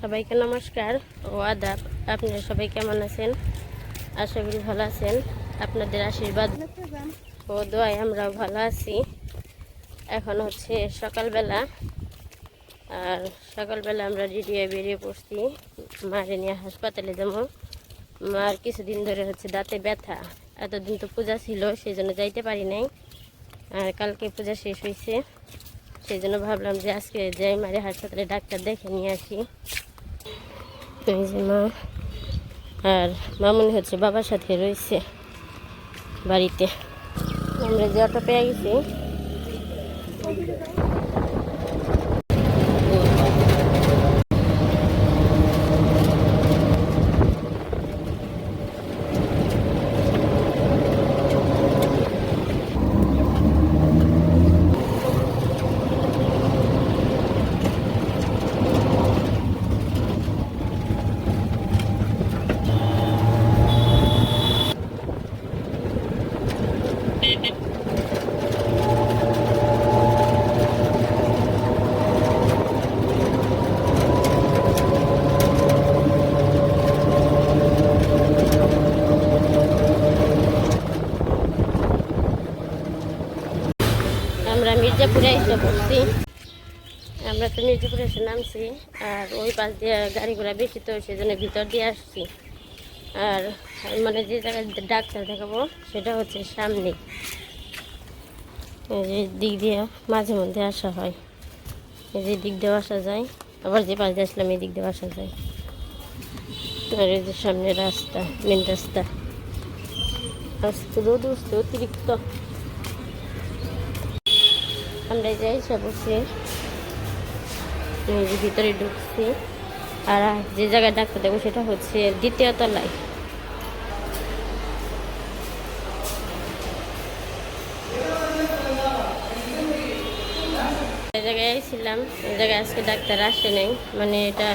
সবাইকে নমস্কার ও আদাব। আপনারা সবাই কেমন আছেন? আশা করি ভালো আছেন। আপনাদের আশীর্বাদ ও দোয়ায় আমরা ভালো আছি। এখন হচ্ছে সকালবেলা। আর সকালবেলা আমরা রেডি বেরিয়ে পড়ছি। মারে নিয়ে হাসপাতালে যাব। মার কিছুদিন ধরে হচ্ছে দাঁতে ব্যথা। এতদিন তো পূজা ছিল সেই জন্য যাইতে পারি নাই। আর কালকে পূজা শেষ হয়েছে সেই জন্য ভাবলাম যে আজকে যাই মারে হাসপাতালে ডাক্তার দেখে নিয়ে আসি। এই যে মা। আর মামুনি হচ্ছে বাবার সাথে রয়েছে বাড়িতে। আমরা যে অটো পেয়ে গেছি আমরা মির্জাপুরে এসে পড়ছি আমরা তো মির্জাপুরে এসে নামছি, আর ওই পাশ দিয়ে গাড়ি ঘোড়া বেশি তো সেই জন্য ভিতর দিয়ে আসছি। আর মানে যে জায়গায় ডাক্তার দেখাবো, সেটা হচ্ছে সামনে। এই যে দিক দিয়ে মাঝে মধ্যে আসা হয়। এই যে দিক দিয়ে আসা যায়, আবার যে পাশ দিয়ে আসলাম, এই দিক দিয়ে আসা যায়। আর এই যে সামনে রাস্তা মেন রাস্তা। আজকে রোদ উঠছে, অতিরিক্ত। আমরা যাই সে বসে এই যে ভিতরে ঢুকছি। আর যে জায়গায় ডাক্তার দেবো সেটা হচ্ছে দ্বিতীয় তলায়। জায়গায় ছিলাম, এই জায়গায় আজকে ডাক্তার আসে নাই। মানে এটা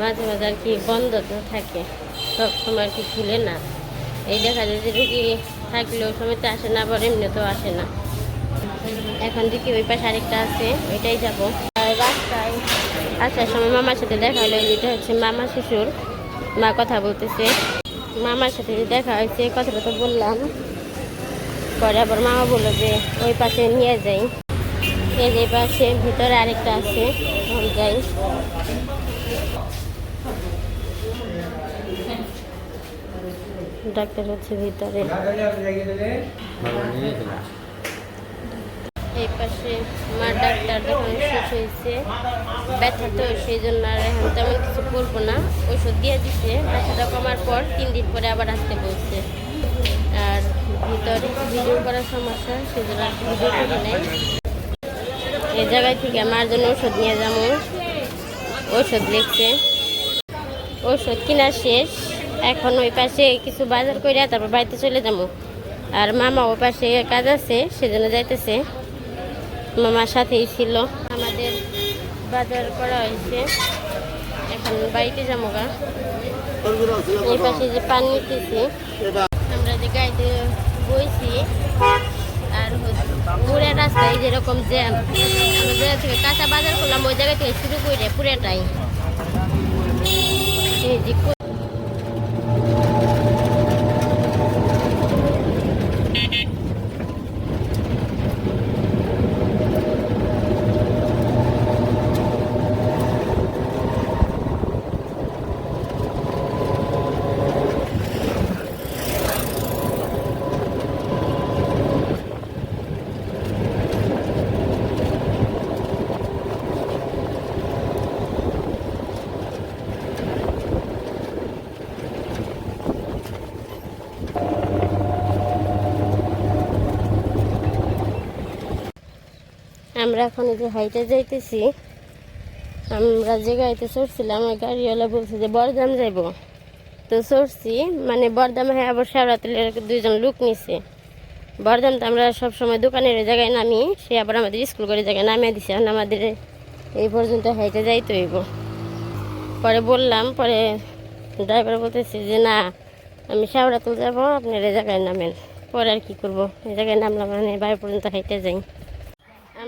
মাঝে মাঝে আর কি বন্ধ তো থাকে। সব সময় আর কি খুলে না। এই দেখা যায় যে রুগী থাকলেও সময় তো আসে না, আবার এমনিতেও আসে না। এখন দেখি ওই পাশে আরেকটা আছে, ওইটাই যাব। আসার সময় মামার সাথে দেখা হলো যেটা হচ্ছে মামা শ্বশুর। মা কথা বলতেছে। মামার সাথে যে দেখা হয়েছে কথাটা তো বললাম। পরে আবার মামা বলল যে ওই পাশে নিয়ে যাই। এই যে পাশে ভিতরে আরেকটা আছে যাই। ডাক্তার হচ্ছে ভিতরে। এই পাশে মার ডাক্তার দেখানো শেষ হয়েছে। ব্যথা তো সেই জন্য আর এখন তেমন কিছু করব না। ওষুধ দিয়ে দিছে, ব্যথাটা কমার পর তিন দিন পরে আবার আসতে বলছে। আর ভিতরে ভিডিও করার সমস্যা সেই জন্য আর ভিডিও করি এই জায়গায় থেকে আমার জন্য ওষুধ নিয়ে যাব। ওষুধ লিখছে। ওষুধ কেনা শেষ। এখন ওই পাশে কিছু বাজার করে তারপর বাড়িতে চলে যাব। আর মামা ওই পাশে কাজ আছে, সেজন্য যাইতেছে। মামার সাথেই ছিল। আমাদের বাজার করা হয়েছে। এখন বাড়িতে যাব গা। এই পাশে যে পানি নিতেছি। আমরা যে গাড়িতে বইছি, আর পুরা রাস্তায় যেরকম জ্যাম। জায়গা থেকে কাঁচা বাজার করলাম, ওই জায়গা থেকে শুরু করে পুরাটাই। আমরা এখন যে হাইটে যাইতেছি। আমরা যে গাড়িতে চড়ছিলাম, ওই গাড়িওয়ালা বলছে যে, বরদাম যাইব। তো চড়ছি মানে বরদাম হ্যাঁ আবার শেওড়াতলের দুইজন লোক নিছে। বরদাম তো আমরা সবসময় দোকানের জায়গায় নামি, সে আবার আমাদের স্কুল করে জায়গায় নামিয়ে দিছে। এখন আমাদের এই পর্যন্ত হাইটে যাইতে হইব। পরে বললাম, পরে ড্রাইভার বলতেছে যে, না, আমি শেওড়াতল যাব, আপনার এই জায়গায় নামেন। পরে আর কী করব? এই জায়গায় নামলাম মানে বাড়ি পর্যন্ত হাইটে যাই।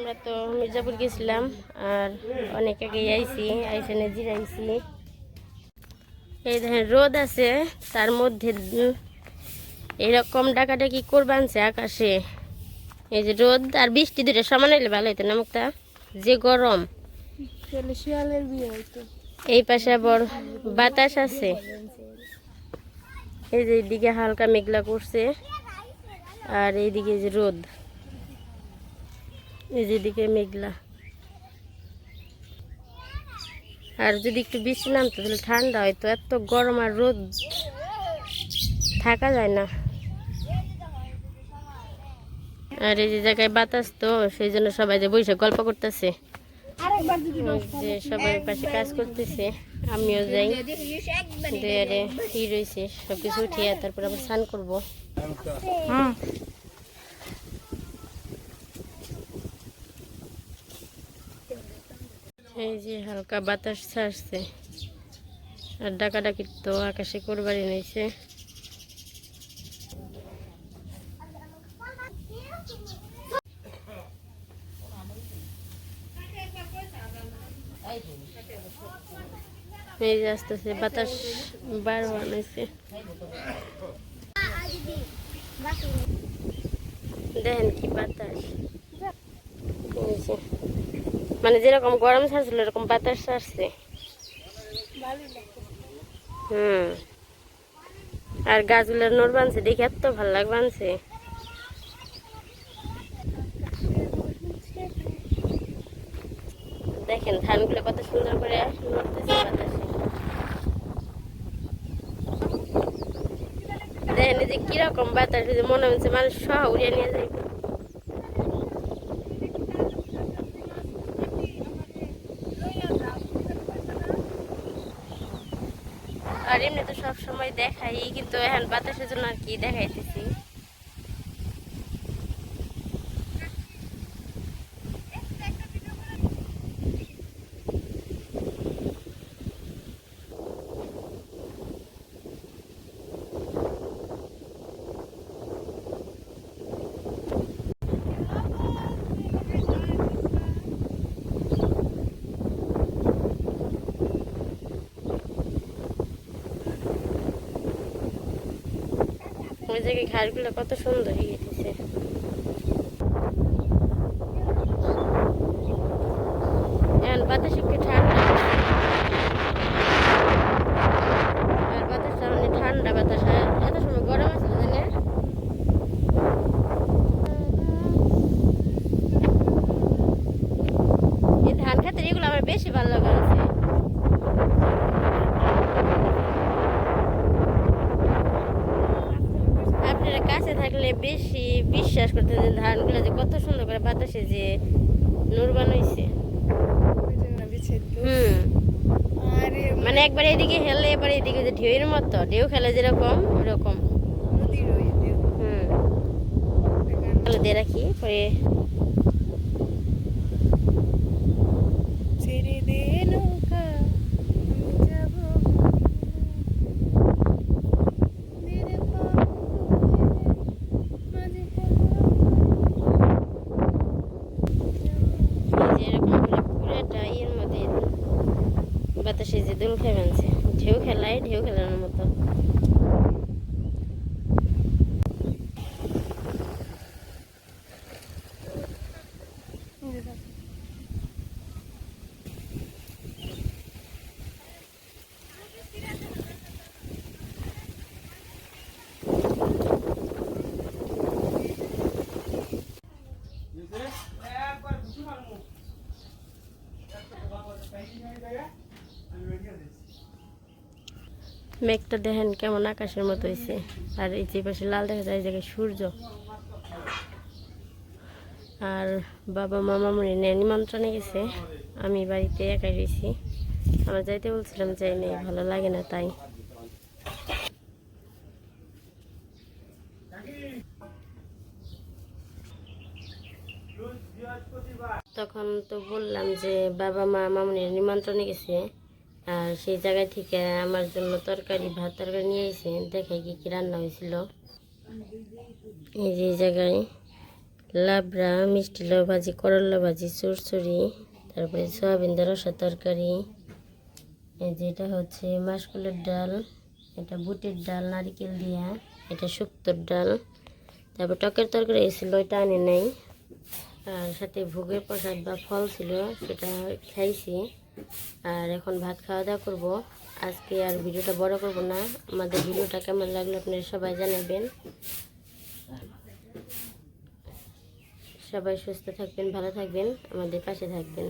আমরা তো মির্জাপুর গেছিলাম আর অনেক আগে আইছি আইসেনে জিরাইছি। এই দেখেন, রোদ আছে, তার মধ্যে এরকম ডাকাডাকি করবানছে আকাশে। এই যে রোদ আর বৃষ্টি দুটো সমান হইলে ভালো হইতো না মুক্তা যে গরম। এই পাশে আবার বাতাস আছে। এই যে এইদিকে হালকা মেঘলা করছে, আর এইদিকে যে রোদ। এই যে এদিকে মেঘলা। আর যদি একটু বৃষ্টি নামতো, তাহলে ঠান্ডা হয়তো এত গরম আর রোদ থাকা যায় না। আর এই যে জায়গায় বাতাস তো, সেই জন্য সবাই যে বসে গল্প করতেছে। যে সবাই পাশে কাজ করতেছে, আমিও যাই। দুয়ারে ই রয়েছে সব কিছু উঠিয়ে তারপর আবার স্নান করব। এই যে হালকা বাতাস ছাড়ছে। আর ডাকাডাকি তো আকাশে করবারই নিয়েছে এই যে আসতেছে, বাতাস বার বানাইছে দেখেন কি বাতাস। মানে যেরকম গরম ছাড়ছিল এরকম বাতাস ছাড়ছে হুম। আর গাছগুলোর নোর বানছে, দেখে এত ভালো লাগ বানছে। দেখেন, ধানগুলো কত সুন্দর করে নড়তেছে বাতাসে। দেখেন যে কীরকম বাতাস মনে হচ্ছে মানুষ সহ উড়িয়ে নিয়ে যাবে আর এমনি তো সবসময় দেখাই কিন্তু এখন বাতাসের জন্য আর কি দেখাইতেছি। ওই জায়গায় ঘাসগুলো কত সুন্দর হয়ে গেছে। এখন বাতাস একটু ঠান্ডা আর বাতাসটা মানে ঠান্ডা বাতাস আর এত সময় গরম আছে জানে এই ধান খাতের এগুলো আমার বেশি ভালো লাগা আছে আপনারা কাছে থাকলে বেশি বিশ্বাস করতে যে ধানগুলো যে কত সুন্দর করে বাতাসে যে নূর বানাইছে। হুম। মানে একবার এদিকে হেলে এবার এদিকে যে ঢেউয়ের মতো ঢেউ খেলে যেরকম ওরকম। হুম। দিয়ে রাখি পরে ছেড়ে দে নৌকা আমি যাব মেরে পাও মাঝে এই যে এরকম করে পুরাটা ইয়ের মধ্যে বাতাসে যে দুল খেয়ে বানছে ঢেউ খেলায় ঢেউ খেলানোর মতো মেঘটা দেখেন কেমন আকাশের মতো হয়েছে আর এই যে পাশে লাল দেখা যায় জায়গায় সূর্য। আর বাবা মামা মনে নেয়, নিমন্ত্রণে গেছে। আমি বাড়িতে একাই রয়েছি। আমার যাইতে বলছিলাম যাই নেই ভালো লাগে না তাই। তখন তো বললাম যে বাবা, মা মামনির নিমন্ত্রণে গেছে। আর সেই জায়গা থেকে আমার জন্য তরকারি, ভাত তরকারি নিয়ে এসে দেখে কি কি রান্না হয়েছিল। এই যে জায়গায় লাবড়া, মিষ্টি লাউ ভাজি, করলা ভাজি, চুরচুরি, তারপরে সয়াবিন রসা তরকারি। এই যে এটা হচ্ছে মাসকলের ডাল, এটা বুটের ডাল, নারিকেল দিয়া, এটা শুক্তোর ডাল। তারপর টকের তরকারি এসেছিল ওইটা আনে নাই। আর সাথে ভোগের প্রসাদ বা ফল ছিল, সেটা খাইছি। আর এখন ভাত খাওয়া দাওয়া করব। আজকে আর ভিডিওটা বড় করব না। আমাদের ভিডিওটা কেমন লাগল আপনারা সবাই জানাবেন। সবাই সুস্থ থাকবেন, ভালো থাকবেন, আমাদের পাশে থাকবেন।